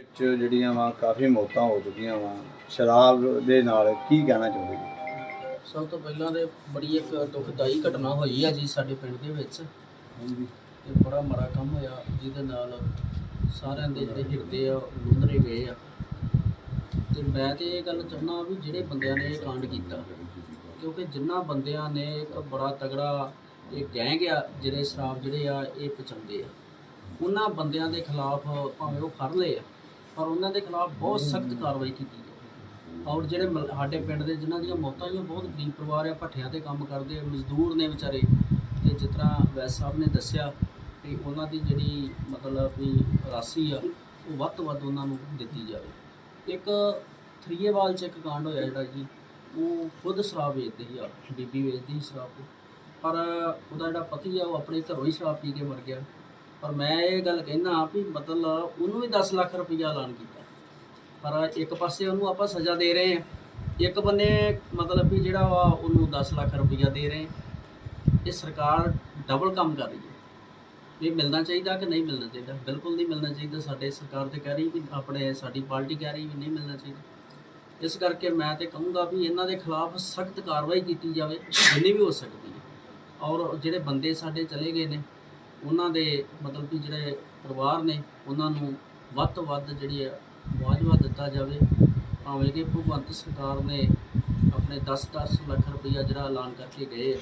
ਵਿੱਚ ਜਿਹੜੀਆਂ ਵਾ ਕਾਫੀ ਮੌਤਾਂ ਹੋ ਚੁੱਕੀਆਂ ਵਾ। ਸ਼ਰਾਬ ਦੇ ਨਾਲ ਕੀ ਕਹਿਣਾ ਚਾਹੁੰਦੇ ਜੀ? ਸਭ ਤੋਂ ਪਹਿਲਾਂ ਤੇ ਬੜੀ ਇੱਕ ਦੁਖਦਾਈ ਘਟਨਾ ਹੋਈ ਆ ਜੀ ਸਾਡੇ ਪਿੰਡ ਦੇ ਵਿੱਚ। ਇਹ ਬੜਾ ਮਾੜਾ ਕੰਮ ਹੋਇਆ ਜਿਹਦੇ ਨਾਲ ਸਾਰਿਆਂ ਦੇ ਜਿਹੜੇ ਹਿਰਦੇ ਆ ਲੁੰਦਰੇ ਗਏ ਆ। ਤੇ ਮੈਂ ਤੇ ਇਹ ਗੱਲ ਚਾਹੁੰਦਾ ਵੀ ਜਿਹੜੇ ਬੰਦਿਆਂ ਨੇ ਇਹ ਕਾਂਡ ਕੀਤਾ ਕਿਉਂਕਿ ਜਿਨ੍ਹਾਂ ਬੰਦਿਆਂ ਨੇ ਇੱਕ ਬੜਾ ਤਗੜਾ ਇਹ ਗੈਂਗ ਆ ਜਿਹੜੇ ਸ਼ਰਾਬ ਜਿਹੜੇ ਆ ਇਹ ਪਚਾਉਂਦੇ ਆ। ਉਹਨਾਂ ਬੰਦਿਆਂ ਦੇ ਖਿਲਾਫ ਭਾਵੇਂ ਉਹ ਫੜ ਲਏ ਆ। ਪਰ ਉਹਨਾਂ ਦੇ ਖਿਲਾਫ ਬਹੁਤ ਸਖਤ ਕਾਰਵਾਈ ਕੀਤੀ ਜਾਵੇ ਔਰ ਜਿਹੜੇ ਮਲ- ਸਾਡੇ ਪਿੰਡ ਦੇ ਜਿਨ੍ਹਾਂ ਦੀਆਂ ਮੌਤਾਂ ਹੋਈਆਂ, ਬਹੁਤ ਗਰੀਬ ਪਰਿਵਾਰ ਆ, ਭੱਠਿਆਂ ਤੇ ਕੰਮ ਕਰਦੇ ਆ, ਮਜ਼ਦੂਰ ਨੇ ਵਿਚਾਰੇ। ਤੇ ਜਿਸ ਤਰ੍ਹਾਂ ਵੈਸ ਸਾਹਿਬ ਨੇ ਦੱਸਿਆ ਕਿ ਉਹਨਾਂ ਦੀ ਜਿਹੜੀ ਮਤਲਬ ਵੀ ਰਾਸ਼ੀ ਆ, ਉਹ ਵੱਧ ਤੋਂ ਵੱਧ ਉਹਨਾਂ ਨੂੰ ਦਿੱਤੀ ਜਾਵੇ। ਇੱਕ ਥਰੀਏਵਾਲ ਚ ਇੱਕ ਕਾਂਡ ਹੋਇਆ ਜਿਹੜਾ ਜੀ ਉਹ ਖੁਦ ਸ਼ਰਾਬ ਵੇਚਦੇ ਸੀ ਆ ਬੀਬੀ ਵੇਚਦੀ ਸੀ ਸ਼ਰਾਬ ਪਰ ਉਹਦਾ ਜਿਹੜਾ ਪਤੀ ਆ, ਉਹ ਆਪਣੇ ਘਰੋਂ ਹੀ ਸ਼ਰਾਬ ਪੀ ਕੇ ਮਰ ਗਿਆ। ਪਰ ਮੈਂ ਇਹ ਗੱਲ ਕਹਿਣਾ ਵੀ ਮਤਲਬ ਉਹਨੂੰ ਵੀ 10 ਲੱਖ ਰੁਪਈਆ ਐਲਾਨ ਕੀਤਾ। ਪਰ ਇੱਕ ਪਾਸੇ ਉਹਨੂੰ ਆਪਾਂ ਸਜ਼ਾ ਦੇ ਰਹੇ ਹਾਂ। ਇੱਕ ਬੰਨੇ ਮਤਲਬ ਵੀ ਜਿਹੜਾ ਵਾ ਉਹਨੂੰ 10 ਲੱਖ ਰੁਪਈਆ ਦੇ ਰਹੇ ਇਹ ਸਰਕਾਰ ਡਬਲ ਕੰਮ ਕਰ ਰਹੀ ਹੈ। ਇਹ ਮਿਲਣਾ ਚਾਹੀਦਾ ਕਿ ਨਹੀਂ ਮਿਲਣਾ ਚਾਹੀਦਾ? ਬਿਲਕੁਲ ਨਹੀਂ ਮਿਲਣਾ ਚਾਹੀਦਾ। ਸਾਡੇ ਸਰਕਾਰ ਤੇ ਕਹਿ ਰਹੀ ਵੀ ਆਪਣੇ, ਸਾਡੀ ਪਾਰਟੀ ਕਹਿ ਰਹੀ ਵੀ ਨਹੀਂ ਮਿਲਣਾ ਚਾਹੀਦਾ। ਇਸ ਕਰਕੇ ਮੈਂ ਤੇ ਕਹੂੰਗਾ ਵੀ ਇਹਨਾਂ ਦੇ ਖਿਲਾਫ ਸਖਤ ਕਾਰਵਾਈ ਕੀਤੀ ਜਾਵੇ, ਜਿੰਨੀ ਵੀ ਹੋ ਸਕਦੀ ਹੈ। ਔਰ ਜਿਹੜੇ ਬੰਦੇ ਸਾਡੇ ਚਲੇ ਗਏ ਨੇ ਉਹਨਾਂ ਦੇ ਮਤਲਬ ਕਿ ਜਿਹੜੇ ਪਰਿਵਾਰ ਨੇ ਉਹਨਾਂ ਨੂੰ ਵੱਧ ਤੋਂ ਵੱਧ ਜਿਹੜੀ ਹੈ ਮੁਆਵਜ਼ਾ ਦਿੱਤਾ ਜਾਵੇ। ਭਾਵੇਂ ਕਿ ਭਗਵੰਤ ਸਰਕਾਰ ਨੇ ਆਪਣੇ 10-10 ਲੱਖ ਰੁਪਈਆ ਜਿਹੜਾ ਐਲਾਨ ਕਰਕੇ ਗਏ ਆ,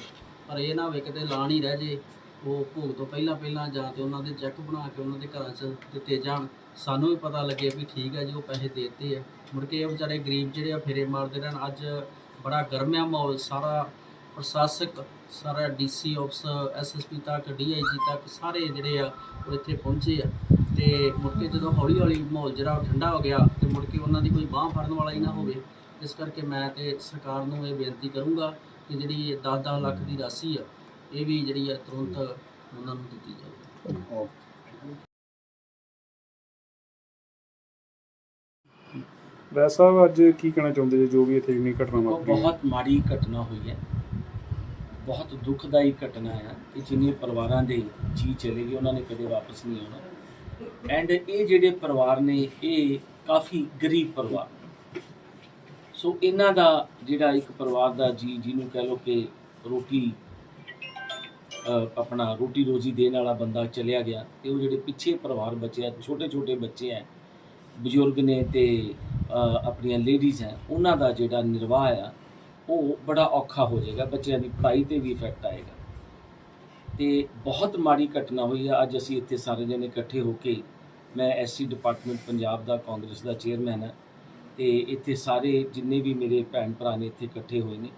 ਪਰ ਇਹ ਨਾ ਹੋਵੇ ਕਿਤੇ ਐਲਾਨ ਹੀ ਰਹਿ ਜੇ ਉਹ ਭੋਗ ਤੋਂ ਪਹਿਲਾਂ ਪਹਿਲਾਂ ਜਾਂ ਤੇ ਉਹਨਾਂ ਦੇ ਚੈੱਕ ਬਣਾ ਕੇ ਉਹਨਾਂ ਦੇ ਘਰਾਂ 'ਚ ਦਿੱਤੇ ਜਾਣ। ਸਾਨੂੰ ਵੀ ਪਤਾ ਲੱਗੇ ਵੀ ਠੀਕ ਹੈ ਜੀ ਉਹ ਪੈਸੇ ਦਿੱਤੇ ਆ। ਮੁੜ ਕੇ ਇਹ ਵਿਚਾਰੇ ਗਰੀਬ ਜਿਹੜੇ ਆ ਫੇਰੇ ਮਾਰਦੇ ਰਹਿਣ। ਅੱਜ ਬੜਾ ਗਰਮਿਆ ਮਾਹੌਲ ਸਾਰਾ ਪ੍ਰਸ਼ਾਸਕ ਸਾਰਾ ਡੀਸੀ ਆਫਿਸ ਐਸਐਸਪੀ ਤੱਕ ਡੀਆਈਜੀ ਤੱਕ ਸਾਰੇ ਜਿਹੜੇ ਆ ਉਹ ਇੱਥੇ ਪਹੁੰਚੇ ਆ। ਤੇ ਮੁੜ ਕੇ ਜਦੋਂ ਹੌਲੀ ਹੌਲੀ ਮਾਹੌਲ ਜਿਹੜਾ ਉਹ ਠੰਡਾ ਹੋ ਗਿਆ ਤੇ ਮੁੜ ਕੇ ਉਹਨਾਂ ਦੀ ਕੋਈ ਬਾਹ ਫੜਨ ਵਾਲਾ ਹੀ ਨਾ ਹੋਵੇ ਇਸ ਕਰਕੇ ਮੈਂ ਤੇ ਸਰਕਾਰ ਨੂੰ ਇਹ ਬੇਨਤੀ ਕਰੂੰਗਾ ਕਿ ਜਿਹੜੀ 10-10 ਲੱਖ ਦੀ ਰਾਸ਼ੀ ਆ ਇਹ ਵੀ ਜਿਹੜੀ ਆ ਤੁਰੰਤ ਉਹਨਾਂ ਨੂੰ ਦਿੱਤੀ ਜਾਵੇ। ਵੈਸਾ ਅੱਜ ਕੀ ਕਹਿਣਾ ਚਾਹੁੰਦੇ ਜੀ ਜੋ ਵੀ ਇੱਥੇ ਇੰਨੀ ਘਟਨਾ ਵਾਪਰੀ? ਬਹੁਤ ਮਾੜੀ ਘਟਨਾ ਹੋਈ ਹੈ। ਬਹੁਤ ਦੁਖਦਾਈ ਘਟਨਾ ਹੈ। ਕਿ ਜਿੰਨੇ ਪਰਿਵਾਰਾਂ ਦੇ ਜੀ ਚਲੇ ਗਏ, ਉਹਨਾਂ ਨੇ ਕਦੇ ਵਾਪਸ ਨਹੀਂ ਆਉਣਾ। ਐਂਡ ਇਹ ਜਿਹੜੇ ਪਰਿਵਾਰ ਨੇ, ਇਹ ਕਾਫੀ ਗਰੀਬ ਪਰਿਵਾਰ। ਸੋ ਇਹਨਾਂ ਦਾ ਜਿਹੜਾ ਇੱਕ ਪਰਿਵਾਰ ਦਾ ਜੀ, ਜਿਹਨੂੰ ਕਹਿ ਲੋ ਕਿ ਰੋਟੀ ਆਪਣਾ ਰੋਟੀ ਰੋਜ਼ੀ ਦੇਣ ਵਾਲਾ ਬੰਦਾ ਚਲਿਆ ਗਿਆ ਤੇ ਉਹ ਜਿਹੜੇ ਪਿੱਛੇ ਪਰਿਵਾਰ ਬਚਿਆ ਛੋਟੇ ਛੋਟੇ ਬੱਚੇ ਹੈ ਬਜ਼ੁਰਗ ਨੇ ਤੇ ਆਪਣੀਆਂ ਲੇਡੀਜ਼ ਹੈ ਉਹਨਾਂ ਦਾ ਜਿਹੜਾ ਨਿਰਵਾਹ ਆ ਉਹ ਬੜਾ ਔਖਾ ਹੋ ਜਾਏਗਾ, ਬੱਚਿਆਂ ਦੀ ਪੜ੍ਹਾਈ ਤੇ ਵੀ ਇਫੈਕਟ ਆਏਗਾ। ਤੇ ਬਹੁਤ ਮਾੜੀ ਘਟਨਾ ਹੋਈ ਆ, ਅੱਜ ਅਸੀਂ ਇੱਥੇ ਸਾਰੇ ਜਣੇ ਇਕੱਠੇ ਹੋ ਕੇ ਮੈਂ ਐਸਸੀ ਡਿਪਾਰਟਮੈਂਟ ਪੰਜਾਬ ਦਾ, ਕਾਂਗਰਸ ਦਾ ਚੇਅਰਮੈਨ ਹਾਂ ਤੇ ਇੱਥੇ ਸਾਰੇ ਜਿੰਨੇ ਵੀ ਮੇਰੇ ਭੈਣ ਭਰਾ ਨੇ ਇੱਥੇ ਇਕੱਠੇ ਹੋਏ ਨੇ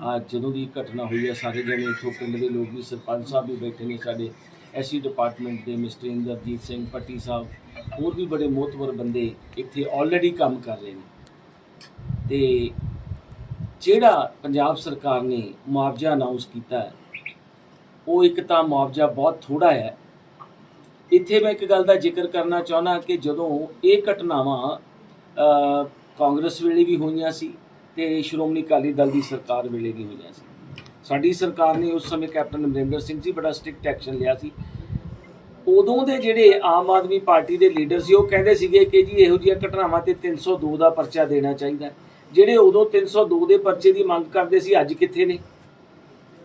ਆ ਜਦੋਂ ਦੀ ਘਟਨਾ ਹੋਈ ਆ, ਸਾਰੇ ਜਣੇ ਇੱਥੋਂ ਪਿੰਡ ਦੇ ਲੋਕ ਵੀ, ਸਰਪੰਚ ਸਾਹਿਬ ਵੀ ਬੈਠੇ ਨੇ ਸਾਡੇ ਐਸਸੀ ਡਿਪਾਰਟਮੈਂਟ ਦੇ ਮਿਸਟਰ ਇੰਦਰਜੀਤ ਸਿੰਘ ਪੱਟੀ ਸਾਹਿਬ, ਹੋਰ ਵੀ ਬੜੇ ਮੋਤਵਰ ਬੰਦੇ ਇੱਥੇ ਆਲਰੇਡੀ ਕੰਮ ਕਰ ਰਹੇ ਨੇ। ਤੇ ਜਿਹੜਾ ਪੰਜਾਬ ਸਰਕਾਰ ਨੇ ਮੁਆਵਜ਼ਾ ਅਨਾਉਂਸ ਕੀਤਾ ਹੈ, ਉਹ ਇੱਕ ਤਾਂ ਮੁਆਵਜ਼ਾ ਬਹੁਤ ਥੋੜਾ ਹੈ। ਇੱਥੇ ਮੈਂ ਇੱਕ ਗੱਲ ਦਾ ਜ਼ਿਕਰ ਕਰਨਾ ਚਾਹੁੰਦਾ ਕਿ ਜਦੋਂ ਇਹ ਘਟਨਾਵਾਂ ਕਾਂਗਰਸ ਵੇਲੇ ਵੀ ਹੋਈਆਂ ਸੀ ਤੇ ਸ਼੍ਰੋਮਣੀ ਅਕਾਲੀ ਦਲ ਦੀ ਸਰਕਾਰ ਵੇਲੇ ਵੀ ਹੋਈਆਂ ਸੀ। ਸਾਡੀ ਸਰਕਾਰ ਨੇ ਉਸ ਸਮੇਂ ਕੈਪਟਨ ਅਮਰਿੰਦਰ ਸਿੰਘ ਜੀ ਬੜਾ ਸਟ੍ਰਿਕਟ ਐਕਸ਼ਨ ਲਿਆ ਸੀ। ਉਦੋਂ ਦੇ ਜਿਹੜੇ ਆਮ ਆਦਮੀ ਪਾਰਟੀ ਦੇ ਲੀਡਰ ਸੀ, ਉਹ ਕਹਿੰਦੇ ਸੀਗੇ ਕਿ ਜੀ ਇਹੋ ਜਿਹੀਆਂ ਘਟਨਾਵਾਂ ਤੇ 302 ਦਾ ਪਰਚਾ ਦੇਣਾ ਚਾਹੀਦਾ। ਹੈ। ਜਿਹੜੇ ਉਦੋਂ 302 ਦੇ ਪਰਚੇ ਦੀ ਮੰਗ ਕਰਦੇ ਸੀ, ਅੱਜ ਕਿੱਥੇ ਨੇ?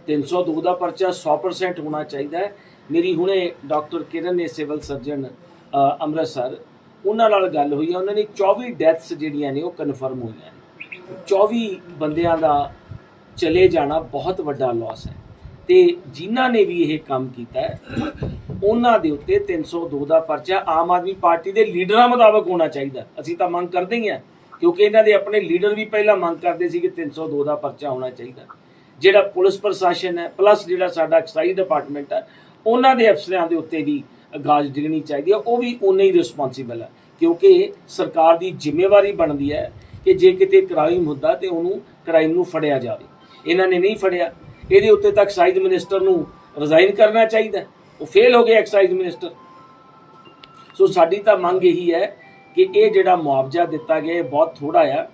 302 ਦਾ ਪਰਚਾ 100% ਹੋਣਾ ਚਾਹੀਦਾ ਹੈ। ਮੇਰੀ ਹੁਣੇ ਡਾਕਟਰ ਕਿਰਨ ਨੇ ਸਿਵਲ ਸਰਜਨ ਅੰਮ੍ਰਿਤਸਰ, ਉਹਨਾਂ ਨਾਲ ਗੱਲ ਹੋਈ ਹੈ। ਉਹਨਾਂ ਨੇ 24 ਡੈਥਸ ਜਿਹੜੀਆਂ ਨੇ, ਉਹ ਕਨਫਰਮ ਹੋਈਆਂ ਨੇ। 24 ਬੰਦਿਆਂ ਦਾ ਚਲੇ ਜਾਣਾ ਬਹੁਤ ਵੱਡਾ ਲਾਸ ਹੈ। ਤੇ ਜਿਨ੍ਹਾਂ ਨੇ ਵੀ ਇਹ ਕੰਮ ਕੀਤਾ ਉਹਨਾਂ ਦੇ ਉੱਤੇ 302 ਦਾ ਪਰਚਾ ਆਮ ਆਦਮੀ ਪਾਰਟੀ ਦੇ ਲੀਡਰਾਂ ਮੁਤਾਬਕ ਹੋਣਾ ਚਾਹੀਦਾ। ਅਸੀਂ ਤਾਂ ਮੰਗ ਕਰਦੇ ਹੀ ਹਾਂ। ਕਿਉਂਕਿ ਇਹਨਾਂ ਦੇ ਆਪਣੇ ਲੀਡਰ ਵੀ ਪਹਿਲਾਂ ਮੰਗ ਕਰਦੇ ਸੀ ਕਿ 302 ਦਾ ਪਰਚਾ ਹੋਣਾ ਚਾਹੀਦਾ। ਜਿਹੜਾ ਪੁਲਿਸ ਪ੍ਰਸ਼ਾਸਨ ਹੈ ਪਲੱਸ ਜਿਹੜਾ ਸਾਡਾ ਐਕਸਾਈਜ਼ ਡਿਪਾਰਟਮੈਂਟ ਹੈ, ਉਹਨਾਂ ਦੇ ਅਫਸਰਾਂ ਦੇ ਉੱਤੇ ਵੀ ਗਾਜ ਡਿਗਣੀ ਚਾਹੀਦੀ ਹੈ। ਉਹ ਵੀ ਉਨੇ ਹੀ ਰਿਸਪੌਂਸੀਬਲ ਹੈ, ਕਿਉਂਕਿ ਸਰਕਾਰ ਦੀ ਜ਼ਿੰਮੇਵਾਰੀ ਬਣਦੀ ਹੈ ਕਿ ਜੇ ਕਿਤੇ ਕ੍ਰਾਈਮ ਹੁੰਦਾ ਤੇ ਉਹਨੂੰ ਕ੍ਰਾਈਮ ਨੂੰ ਫੜਿਆ ਜਾਵੇ। ਇਹਨਾਂ ਨੇ ਨਹੀਂ ਫੜਿਆ। ਇਹਦੇ ਉੱਤੇ ਤਾਂ ਐਕਸਾਈਜ਼ ਮਿਨਿਸਟਰ ਨੂੰ ਰਿਜ਼ਾਈਨ ਕਰਨਾ ਚਾਹੀਦਾ। ਉਹ ਫੇਲ ਹੋ ਗਏ ਐਕਸਾਈਜ਼ ਮਿਨਿਸਟਰ ਸੋ ਸਾਡੀ ਤਾਂ ਮੰਗ ਇਹੀ ਹੈ ਕਿ ਇਹ ਜਿਹੜਾ ਮੁਆਵਜ਼ਾ ਦਿੱਤਾ ਗਿਆ ਇਹ ਬਹੁਤ ਥੋੜਾ ਆ।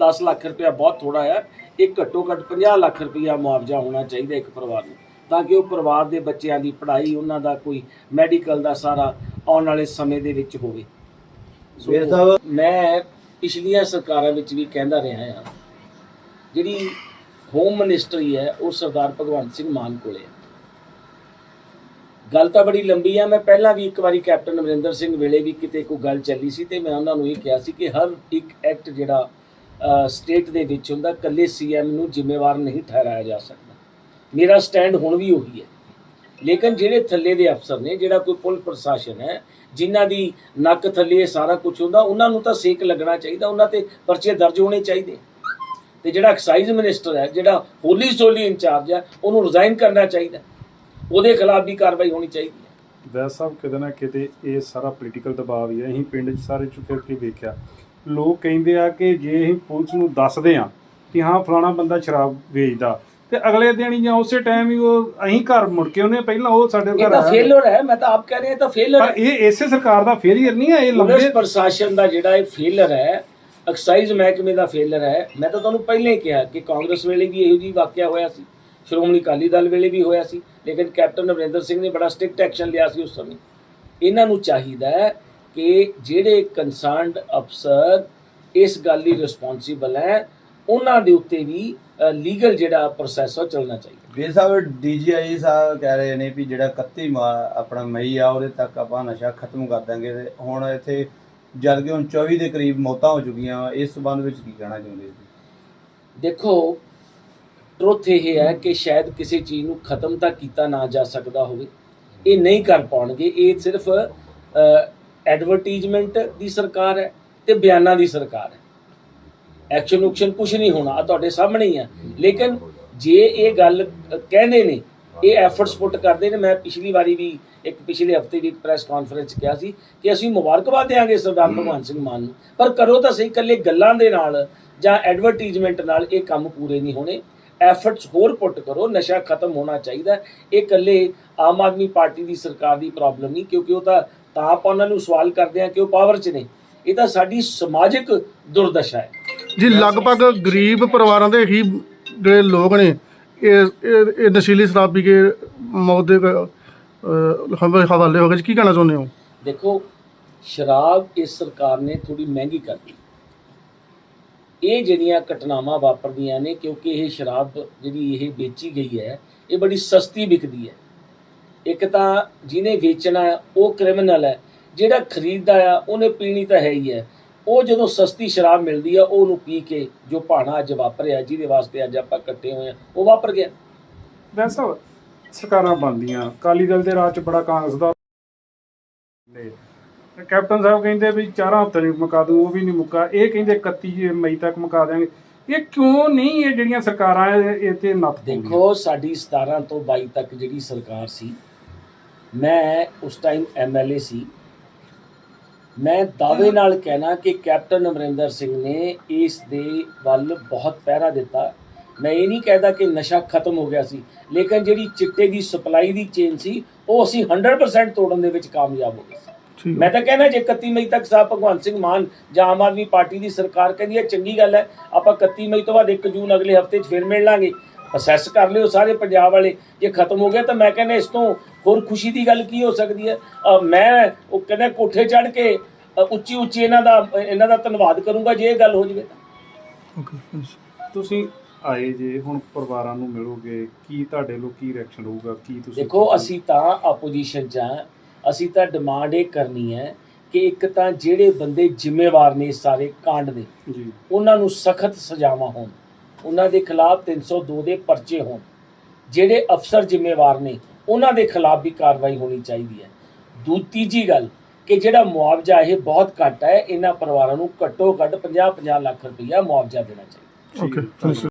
10 ਲੱਖ ਰੁਪਇਆ ਬਹੁਤ ਥੋੜਾ ਆ। ਇਹ ਘੱਟੋ ਘੱਟ 50 ਲੱਖ ਰੁਪਇਆ ਮੁਆਵਜ਼ਾ ਹੋਣਾ ਚਾਹੀਦਾ ਇੱਕ ਪਰਿਵਾਰ ਨੂੰ ਤਾਂ ਕਿ ਉਹ ਪਰਿਵਾਰ ਦੇ ਬੱਚਿਆਂ ਦੀ ਪੜ੍ਹਾਈ ਉਹਨਾਂ ਦਾ ਕੋਈ ਮੈਡੀਕਲ ਦਾ ਸਾਰਾ ਆਉਣ ਵਾਲੇ ਸਮੇਂ ਦੇ ਵਿੱਚ ਹੋਵੇ। ਸੋ ਵੀਰ ਸਾਹਿਬ। ਮੈਂ ਪਿਛਲੀਆਂ ਸਰਕਾਰਾਂ ਵਿੱਚ ਵੀ ਕਹਿੰਦਾ ਰਿਹਾ ਹਾਂ ਜਿਹੜੀ ਹੋਮ ਮਿਨਿਸਟਰੀ ਹੈ ਉਹ ਸਰਦਾਰ ਭਗਵੰਤ ਸਿੰਘ ਮਾਨ ਕੋਲੇ ਹੈ ਗੱਲ ਤਾਂ ਬੜੀ ਲੰਬੀ ਆ। ਮੈਂ ਪਹਿਲਾਂ ਵੀ ਇੱਕ ਵਾਰੀ ਕੈਪਟਨ ਅਮਰਿੰਦਰ ਸਿੰਘ ਵੇਲੇ ਵੀ ਕਿਤੇ ਕੋਈ ਗੱਲ ਚੱਲੀ ਸੀ ਤੇ ਮੈਂ ਉਹਨਾਂ ਨੂੰ ਇਹ ਕਿਹਾ ਸੀ ਕਿ ਹਰ ਇੱਕ ਐਕਟ ਜਿਹੜਾ ਸਟੇਟ ਦੇ ਵਿੱਚ ਹੁੰਦਾ ਕੱਲੇ ਸੀਐਮ ਨੂੰ ਜ਼ਿੰਮੇਵਾਰ ਨਹੀਂ ਠਹਿਰਾਇਆ ਜਾ ਸਕਦਾ। ਮੇਰਾ ਸਟੈਂਡ ਹੁਣ ਵੀ ਉਹੀ ਹੈ। ਲੇਕਿਨ ਜਿਹੜੇ ਥੱਲੇ ਦੇ ਅਫਸਰ ਨੇ, ਜਿਹੜਾ ਕੋਈ ਪੁਲਿਸ ਪ੍ਰਸ਼ਾਸਨ ਹੈ, ਜਿਨ੍ਹਾਂ ਦੀ ਨੱਕ ਥੱਲੇ ਇਹ ਸਾਰਾ ਕੁਝ ਹੁੰਦਾ, ਉਹਨਾਂ ਨੂੰ ਤਾਂ ਸੇਕ ਲੱਗਣਾ ਚਾਹੀਦਾ, ਉਹਨਾਂ ਤੇ ਪਰਚੇ ਦਰਜ ਹੋਣੇ ਚਾਹੀਦੇ। ਤੇ ਜਿਹੜਾ ਐਕਸਾਈਜ਼ ਮਿਨਿਸਟਰ ਹੈ, ਜਿਹੜਾ ਹੋਲੀ ਸੋਲੀ ਇੰਚਾਰਜ ਹੈ, ਉਹਨੂੰ ਰਿਜ਼ਾਈਨ ਕਰਨਾ ਚਾਹੀਦਾ। ਉਹਦੇ ਖਿਲਾਫ ਵੀ ਕਾਰਵਾਈ ਹੋਣੀ ਚਾਹੀਦੀ ਹੈ। ਵੈਸ ਸਾਹਿਬ ਕਿਤੇ ਨਾ ਕਿਤੇ ਇਹ ਸਾਰਾ ਪੋਲੀਟੀਕਲ ਦਬਾਅ ਹੀ ਹੈ। ਅਸੀਂ ਪਿੰਡ 'ਚ ਸਾਰੇ 'ਚ ਫਿਰ ਕੇ ਵੇਖਿਆ। ਲੋਕ ਕਹਿੰਦੇ ਆ ਕਿ ਜੇ ਅਸੀਂ ਪੁਲਿਸ ਨੂੰ ਦੱਸਦੇ ਆ ਕਿ ਹਾਂ ਫਲਾਣਾ ਬੰਦਾ ਸ਼ਰਾਬ ਵੇਚਦਾ ਤੇ ਅਗਲੇ ਦਿਨ ਹੀ ਜਾਂ ਉਸੇ ਟਾਈਮ ਹੀ ਉਹ ਅਸੀਂ ਘਰ ਮੁੜ ਕੇ ਉਹਨੇ ਪਹਿਲਾਂ ਉਹ ਸਾਡੇ ਇਹ ਘਰ ਤਾਂ ਆਇਆ ਫੇਲਰ ਹੈ ਮੈਂ ਤਾਂ ਆਪ ਕਹਿ ਰਿਹਾ ਇਹ ਤਾਂ ਫੇਲਰ ਪਰ ਹੈ। ਇਹ ਇਸੇ ਸਰਕਾਰ ਦਾ ਫੇਲਿਅਰ ਨਹੀਂ ਹੈ ਇਹ ਲੰਬੇ ਪ੍ਰਸ਼ਾਸਨ ਦਾ ਜਿਹੜਾ ਇਹ ਫੇਲਰ ਹੈ ਐਕਸਾਈਜ਼ ਮਹਿਕਮੇ ਦਾ ਫੇਲਰ ਹੈ। ਮੈਂ ਤਾਂ ਤੁਹਾਨੂੰ ਪਹਿਲਾਂ ਹੀ ਕਿਹਾ ਕਿ ਕਾਂਗਰਸ ਵੇਲੇ ਵੀ ਇਹੋ ਜਿਹੀ ਵਾਕਿਆ ਹੋਇਆ ਸੀ। ਸ਼੍ਰੋਮਣੀ ਅਕਾਲੀ ਦਲ ਵੇਲੇ ਵੀ ਹੋਇਆ ਸੀ ਲੇਕਿਨ ਕੈਪਟਨ ਅਮਰਿੰਦਰ ਸਿੰਘ ਨੇ ਬੜਾ ਸਟ੍ਰਿਕਟ ਐਕਸ਼ਨ ਲਿਆ ਸੀ ਉਸ ਸਮੇਂ। ਇਹਨਾਂ ਨੂੰ ਚਾਹੀਦਾ ਹੈ ਕਿ ਜਿਹੜੇ ਕੰਸਰਨਡ ਅਫਸਰ ਇਸ ਗੱਲ ਲਈ ਰਿਸਪੌਂਸੀਬਲ ਹੈ ਉਹਨਾਂ ਦੇ ਉੱਤੇ ਵੀ ਲੀਗਲ ਜਿਹੜਾ ਪ੍ਰੋਸੈਸ ਉਹ ਚੱਲਣਾ ਚਾਹੀਦਾ। ਵੀਰ ਸਾਹਿਬ ਡੀਜੀਆਈ ਸਾਹਿਬ ਕਹਿ ਰਹੇ ਨੇ ਵੀ ਜਿਹੜਾ 31 ਮਾ- ਆਪਣਾ ਮਈ ਆ ਉਹਦੇ ਤੱਕ ਆਪਾਂ ਨਸ਼ਾ ਖਤਮ ਕਰ ਦਾਂਗੇ ਤੇ ਹੁਣ ਇੱਥੇ ਜਦ ਕਿ ਹੁਣ 24 ਦੇ ਕਰੀਬ ਮੌਤਾਂ ਹੋ ਚੁੱਕੀਆਂ ਇਸ ਸੰਬੰਧ ਵਿੱਚ ਕੀ ਕਹਿਣਾ ਚਾਹੁੰਦੇ ਜੀ ਦੇਖੋ ਟਰੁੱਥ ਇਹ ਹੈ ਕਿ ਸ਼ਾਇਦ ਕਿਸੇ ਚੀਜ਼ ਨੂੰ ਖਤਮ ਤਾਂ ਕੀਤਾ ਨਾ ਜਾ ਸਕਦਾ ਹੋਵੇ ਇਹ ਨਹੀਂ ਕਰ ਪਾਉਣਗੇ। ਇਹ ਸਿਰਫ ਐਡਵਰਟਾਈਜ਼ਮੈਂਟ ਦੀ ਸਰਕਾਰ ਹੈ ਤੇ ਬਿਆਨਾਂ ਦੀ ਸਰਕਾਰ ਹੈ। ਐਕਸ਼ਨ ਉਕਸ਼ਨ ਕੁਝ ਨਹੀਂ ਹੋਣਾ ਆਹ ਤੁਹਾਡੇ ਸਾਹਮਣੇ ਹੀ ਆ ਲੇਕਿਨ ਜੇ ਇਹ ਗੱਲ ਕਹਿੰਦੇ ਨੇ ਇਹ ਐਫਰਟਸ ਪੁੱਟ ਕਰਦੇ ਨੇ ਮੈਂ ਪਿਛਲੀ ਵਾਰੀ ਵੀ ਇੱਕ ਪਿਛਲੇ ਹਫ਼ਤੇ ਵੀ ਇੱਕ ਪ੍ਰੈਸ ਕਾਨਫਰੰਸ 'ਚ ਕਿਹਾ ਸੀ ਕਿ ਅਸੀਂ ਮੁਬਾਰਕਬਾਦ ਦੇਵਾਂਗੇ ਸਰਦਾਰ ਭਗਵੰਤ ਸਿੰਘ ਮਾਨ ਨੂੰ। ਪਰ ਕਰੋ ਤਾਂ ਸਹੀ ਇਕੱਲੇ ਗੱਲਾਂ ਦੇ ਨਾਲ ਜਾਂ ਐਡਵਰਟਾਈਜ਼ਮੈਂਟ ਨਾਲ ਇਹ ਕੰਮ ਪੂਰੇ ਨਹੀਂ ਹੋਣੇ। ਐਫਰਟਸ ਹੋਰ ਪੁੱਟ ਕਰੋ ਨਸ਼ਾ ਖਤਮ ਹੋਣਾ ਚਾਹੀਦਾ ਇਹ ਇਕੱਲੇ ਆਮ ਆਦਮੀ ਪਾਰਟੀ ਦੀ ਸਰਕਾਰ ਦੀ ਪ੍ਰੋਬਲਮ ਨਹੀਂ ਕਿਉਂਕਿ ਉਹ ਤਾਂ ਤਾਂ ਆਪਾਂ ਉਹਨਾਂ ਨੂੰ ਸਵਾਲ ਕਰਦੇ ਆ ਕਿ ਉਹ ਪਾਵਰ 'ਚ ਨੇ। ਇਹ ਤਾਂ ਸਾਡੀ ਸਮਾਜਿਕ ਦੁਰਦਸ਼ਾ ਹੈ। ਜੀ ਲਗਭਗ ਗਰੀਬ ਪਰਿਵਾਰਾਂ ਦੇ ਹੀ ਜਿਹੜੇ ਲੋਕ ਨੇ ਇਹ ਇਹ ਨਸ਼ੀਲੀ ਸ਼ਰਾਬ ਪੀ ਕੇ ਮੌਤ ਦੇ ਹਵਾਲੇ ਹੋ ਗਏ। ਕੀ ਕਹਿਣਾ ਚਾਹੁੰਦੇ ਹੋ? ਦੇਖੋ ਸ਼ਰਾਬ ਇਸ ਸਰਕਾਰ ਨੇ ਥੋੜੀ ਮਹਿੰਗੀ ਕਰ ਦਿੱਤੀ। ਇਹ ਜਿਹੜੀਆਂ ਘਟਨਾਵਾਂ ਵਾਪਰਦੀਆਂ ਨੇ ਕਿਉਂਕਿ ਇਹ ਸ਼ਰਾਬ ਜਿਹੜੀ ਇਹ ਵੇਚੀ ਗਈ ਹੈ ਇਹ ਬੜੀ ਸਸਤੀ ਵਿਕਦੀ ਹੈ। ਇੱਕ ਤਾਂ ਜਿਹਨੇ ਵੇਚਣਾ ਉਹ ਕ੍ਰਿਮੀਨਲ ਹੈ। ਜਿਹੜਾ ਖਰੀਦਦਾ ਆ ਉਹਨੇ ਪੀਣੀ ਤਾਂ ਹੈ ਹੀ ਹੈ। ਉਹ ਜਦੋਂ ਸਸਤੀ ਸ਼ਰਾਬ ਮਿਲਦੀ ਆ ਉਹ ਉਹਨੂੰ ਪੀ ਕੇ ਜੋ ਭਾਣਾ ਅੱਜ ਵਾਪਰਿਆ ਜਿਹਦੇ ਵਾਸਤੇ ਅੱਜ ਆਪਾਂ ਇਕੱਠੇ ਹੋਏ ਆ ਉਹ ਵਾਪਰ ਗਿਆ। ਵੈਸ ਸਰਕਾਰਾਂ ਬਣਦੀਆਂ। ਅਕਾਲੀ ਦਲ ਦੇ ਰਾਜ ਚ ਬੜਾ ਕਾਂਗਰਸ ਦਾ ਨੇ। ਕੈਪਟਨ ਸਾਹਿਬ ਕਹਿੰਦੇ ਵੀ ਚਾਰਾਂ ਹਫ਼ਤੇ ਨੂੰ ਮੁਕਾ ਦੂੰ, ਉਹ ਵੀ ਨਹੀਂ ਮੁੱਕਾ। ਇਹ ਕਹਿੰਦੇ 31 ਮਈ ਤੱਕ ਮੁਕਾ ਦਿਆਂਗੇ। ਇਹ ਕਿਉਂ ਨਹੀਂ ਇਹ ਜਿਹੜੀਆਂ ਸਰਕਾਰਾਂ ਇਹ ਤੇ ਨੱਥ ਦੇਖੋ, ਸਾਡੀ 17 ਤੋਂ 22 ਤੱਕ ਜਿਹੜੀ ਸਰਕਾਰ ਸੀ, ਮੈਂ ਉਸ ਟਾਈਮ ਐਮਐਲਏ ਸੀ। ਮੈਂ ਦਾਅਵੇ ਨਾਲ ਕਹਿਣਾ ਕਿ ਕੈਪਟਨ ਅਮਰਿੰਦਰ ਸਿੰਘ ਨੇ ਇਸ ਦੇ ਵੱਲ ਬਹੁਤ ਪਹਿਰਾ ਦਿੱਤਾ। ਮੈਂ ਇਹ ਨਹੀਂ ਕਹਿਦਾ ਕਿ ਨਸ਼ਾ ਖਤਮ ਹੋ ਗਿਆ ਸੀ, ਲੇਕਿਨ ਜਿਹੜੀ ਚਿੱਟੇ ਦੀ ਸਪਲਾਈ ਦੀ ਚੇਨ ਸੀ, ਉਹ ਅਸੀਂ 100% ਤੋੜਨ ਦੇ ਵਿੱਚ ਕਾਮਯਾਬ ਹੋ ਗਏ ਸੀ। ਮੈਂ ਤਾਂ ਕਹਿੰਦਾ ਜੇ 31 ਮਈ ਤੱਕ ਸਾਹਿਬ ਭਗਵੰਤ ਸਿੰਘ ਮਾਨ ਜਾਂ ਆਮ ਆਦਮੀ ਪਾਰਟੀ ਦੀ ਸਰਕਾਰ ਕਹਿੰਦੀ ਹੈ ਚੰਗੀ ਗੱਲ ਹੈ। ਆਪਾਂ 31 ਮਈ ਤੋਂ ਬਾਅਦ 1 ਜੂਨ ਅਗਲੇ ਹਫ਼ਤੇ 'ਚ ਫਿਰ ਮਿਲ ਲਾਂਗੇ। ਅਸੈਸ ਕਰ ਲਿਓ ਸਾਰੇ ਪੰਜਾਬ ਵਾਲੇ। ਜੇ ਖਤਮ ਹੋ ਗਿਆ ਤਾਂ ਮੈਂ ਕਹਿੰਦਾ ਇਸ ਤੋਂ ਹੋਰ ਖੁਸ਼ੀ ਦੀ ਗੱਲ ਕੀ ਹੋ ਸਕਦੀ ਹੈ? ਮੈਂ ਉਹ ਕਹਿੰਦਾ ਕੋਠੇ ਚੜ੍ਹ ਕੇ ਉੱਚੀ ਉੱਚੀ ਇਹਨਾਂ ਦਾ ਇਹਨਾਂ ਦਾ ਧੰਨਵਾਦ ਕਰੂੰਗਾ ਜੇ ਇਹ ਗੱਲ ਹੋ ਜਵੇ ਤਾਂ। ਤੁਸੀਂ ਆਏ ਜੇ ਹੁਣ ਪਰਿਵਾਰਾਂ ਨੂੰ ਮਿਲੋਗੇ ਕੀ ਤੁਹਾਡੇ ਲੋਕ ਕੀ ਰਿਐਕਸ਼ਨ ਹੋਊਗਾ? ਕੀ ਤੁਸੀਂ ਦੇਖੋ ਅਸੀਂ ਤਾਂ ਆਪੋਜੀਸ਼ਨ 'ਚ ਹਾਂ। ਅਸੀਂ ਤਾਂ ਡਿਮਾਂਡ ਇਹ ਕਰਨੀ ਹੈ ਕਿ ਇੱਕ ਤਾਂ ਜਿਹੜੇ ਬੰਦੇ ਜ਼ਿੰਮੇਵਾਰ ਨੇ ਇਸ ਸਾਰੇ ਕਾਂਡ ਦੇ ਜੀ। ਉਹਨਾਂ ਨੂੰ ਸਖਤ ਸਜ਼ਾਵਾਂ ਹੋਣ ਉਹਨਾਂ ਦੇ ਖਿਲਾਫ 302 ਦੇ ਪਰਚੇ ਹੋਣ ਜਿਹੜੇ ਅਫਸਰ ਜ਼ਿੰਮੇਵਾਰ ਨੇ ਉਹਨਾਂ ਦੇ ਖਿਲਾਫ ਵੀ ਕਾਰਵਾਈ ਹੋਣੀ ਚਾਹੀਦੀ ਹੈ। ਦੂ ਤੀਜੀ ਗੱਲ ਕਿ ਜਿਹੜਾ ਮੁਆਵਜ਼ਾ ਇਹ ਬਹੁਤ ਘੱਟ ਹੈ ਇਹਨਾਂ ਪਰਿਵਾਰਾਂ ਨੂੰ ਘੱਟੋ ਘੱਟ 50 50 ਲੱਖ ਰੁਪਈਆ ਮੁਆਵਜ਼ਾ ਦੇਣਾ ਚਾਹੀਦਾ। ਓਕੇ